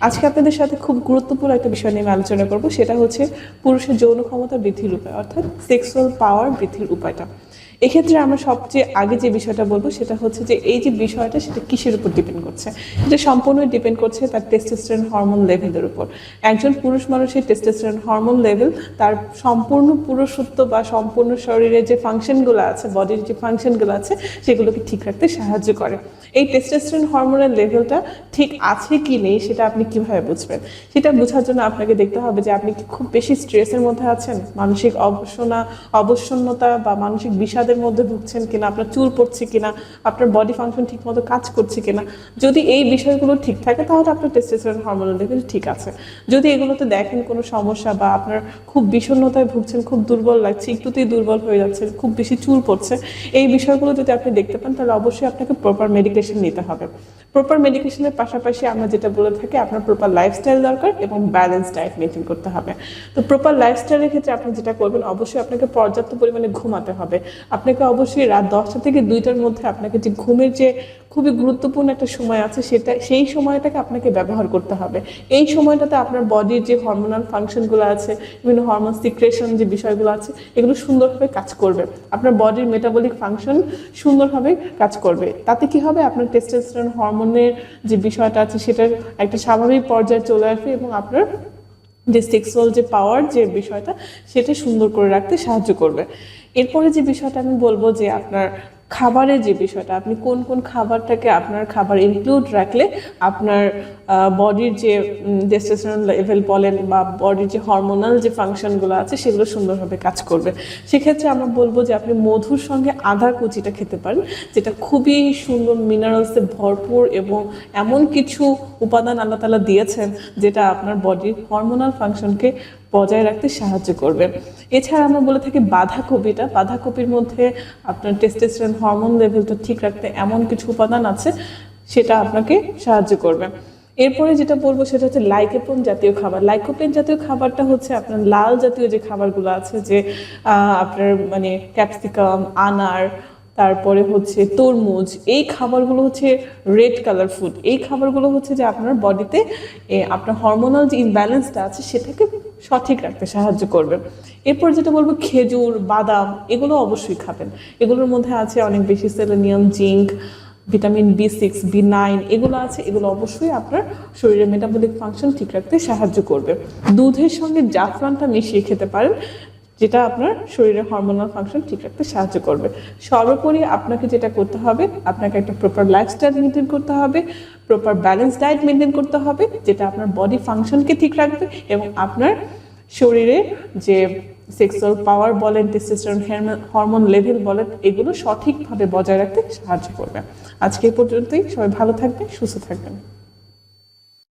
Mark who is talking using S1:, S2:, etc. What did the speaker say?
S1: আজকে আপনাদের সাথে খুব গুরুত্বপূর্ণ একটা বিষয় নিয়ে আলোচনা করব, সেটা হচ্ছে পুরুষের যৌন ক্ষমতা বৃদ্ধির উপায়, অর্থাৎ সেক্সুয়াল পাওয়ার বৃদ্ধির উপায়টা। এক্ষেত্রে আমরা সবচেয়ে আগে যে বিষয়টা বলব, সেটা হচ্ছে যে এই যে বিষয়টা, সেটা কিসের উপর ডিপেন্ড করছে? এটা সম্পূর্ণ ডিপেন্ড করছে তার টেস্টোস্টেরন হরমোন লেভেলের উপর। একজন পুরুষ মানুষের টেস্টোস্টেরন হরমোন লেভেল তার সম্পূর্ণ পুরুষত্ব বা সম্পূর্ণ শরীরের যে ফাংশনগুলো আছে বডির যে ফাংশনগুলো আছে, সেগুলোকে ঠিক রাখতে সাহায্য করে। এই টেস্টোস্টেরন হরমোনের লেভেলটা ঠিক আছে কি নেই, সেটা আপনি কীভাবে বুঝবেন? সেটা বোঝার জন্য আপনাকে দেখতে হবে যে আপনি কি খুব বেশি স্ট্রেসের মধ্যে আছেন? মানসিক অবসনা, অবসন্নতা বা মানসিক বিষাদের মধ্যে ভুগছেন কিনা, আপনার চুল পড়ছে কিনা, আপনার বডি ফাংশন ঠিকমতো কাজ করছে কিনা, যদি এই বিষয়গুলো ঠিক থাকে, তাহলে আপনার টেস্টোস্টেরন হরমোনের লেভেল ঠিক আছে। যদি এগুলোতে দেখেন কোনো সমস্যা বা আপনার খুব বিষণ্ণতায় ভুগছেন, খুব দুর্বল লাগছে, একটুতেই দুর্বল হয়ে যাচ্ছে খুব বেশি চুল পড়ছে, এই বিষয়গুলো যদি আপনি দেখতে পান, তাহলে অবশ্যই আপনাকে প্রপার মেডিকেশন নিতে হবে। প্রপার মেডিকেশনের পাশাপাশি আমরা যেটা বলে থাকি, আপনার প্রপার লাইফস্টাইল দরকার এবং ব্যালেন্স ডায়েট মেনটেন করতে হবে। তো প্রপার লাইফস্টাইলের ক্ষেত্রে আপনি যেটা করবেন, অবশ্যই আপনাকে পর্যাপ্ত পরিমাণে ঘুমাতে হবে। আপনাকে অবশ্যই রাত দশটা থেকে দুইটার মধ্যে আপনাকে যে ঘুমের যে খুবই গুরুত্বপূর্ণ একটা সময় আছে, সেটা, সেই সময়টাকে আপনাকে ব্যবহার করতে হবে। এই সময়টাতে আপনার বডির যে হরমোনাল ফাংশনগুলো আছে, বিভিন্ন হরমোন সিক্রেশন যে বিষয়গুলো আছে, এগুলো সুন্দরভাবে কাজ করবে। আপনার বডির মেটাবলিক ফাংশন সুন্দরভাবে কাজ করবে। তাতে কি হবে? আপনার টেস্টোস্টেরন হরমোনের যে বিষয়টা আছে, সেটার একটা স্বাভাবিক পর্যায়ে চলে আসবে এবং আপনার যে সেক্সুয়াল যে পাওয়ার যে বিষয়টা, সেটা সুন্দর করে রাখতে সাহায্য করবে। এরপরে যে বিষয়টা আমি বলব যে আপনার খাবারের যে বিষয়টা, আপনি কোন কোন খাবারটাকে আপনার খাবার ইনক্লুড রাখলে আপনার বডির যে টেস্টোস্টেরন লেভেল বলেন বা বডির যে হরমোনাল যে ফাংশনগুলো আছে সেগুলো সুন্দরভাবে কাজ করবে। সেক্ষেত্রে আমরা বলব যে আপনি মধুর সঙ্গে আদা কুচিটা খেতে পারেন, যেটা খুবই সুন্দর মিনারেলসে ভরপুর এবং এমন কিছু উপাদান আল্লাহ তালা দিয়েছেন যেটা আপনার বডির হরমোনাল ফাংশনকে বজায় রাখতে সাহায্য করবে। এছাড়া আমরা বলে থাকি বাঁধাকপিটা। বাঁধাকপির মধ্যে আপনার টেস্টোস্টেরন হরমোন লেভেলটা ঠিক রাখতে এমন কিছু উপাদান আছে, সেটা আপনাকে সাহায্য করবে। এরপরে যেটা বলব সেটা হচ্ছে লাইকোপেন জাতীয় খাবার। লাইকোপেন জাতীয় খাবারটা হচ্ছে আপনার লাল জাতীয় যে খাবারগুলো আছে যে আপনার মানে ক্যাপসিকাম আনার, তারপরে হচ্ছে তরমুজ, এই খাবারগুলো হচ্ছে রেড কালার ফুড এই খাবারগুলো হচ্ছে যে আপনার বডিতে আপনার হরমোনাল যে ইমব্যালেন্সটা আছে, সেটাকে সঠিক রাখতে সাহায্য করবে। এরপর যেটা বলব, খেজুর, বাদাম, এগুলো অবশ্যই খাবেন। এগুলোর মধ্যে আছে অনেক বেশি selenium zinc vitamin B six B nine এগুলো আছে, এগুলো অবশ্যই আপনার শরীরের মেটাবলিক ফাংশন ঠিক রাখতে সাহায্য করবে। দুধের সঙ্গে জাফরানটা মিশিয়ে খেতে পারেন। যেটা আপনার শরীরের হরমোনাল ফাংশন ঠিক রাখতে সাহায্য করবে। সর্বোপরি আপনাকে যেটা করতে হবে, আপনাকে একটা প্রপার লাইফস্টাইল মেনটেন করতে হবে প্রপার ব্যালেন্স ডায়েট মেনটেন করতে হবে, যেটা আপনার বডি ফাংশনকে ঠিক রাখবে এবং আপনার শরীরে যে সেক্সুয়াল পাওয়ার বলেন টেস্টোস্টেরন হরমোন লেভেল বলেন, এগুলো সঠিকভাবে বজায় রাখতে সাহায্য করবে। আজকে পর্যন্তই। সবাই ভালো থাকবেন, সুস্থ থাকবেন।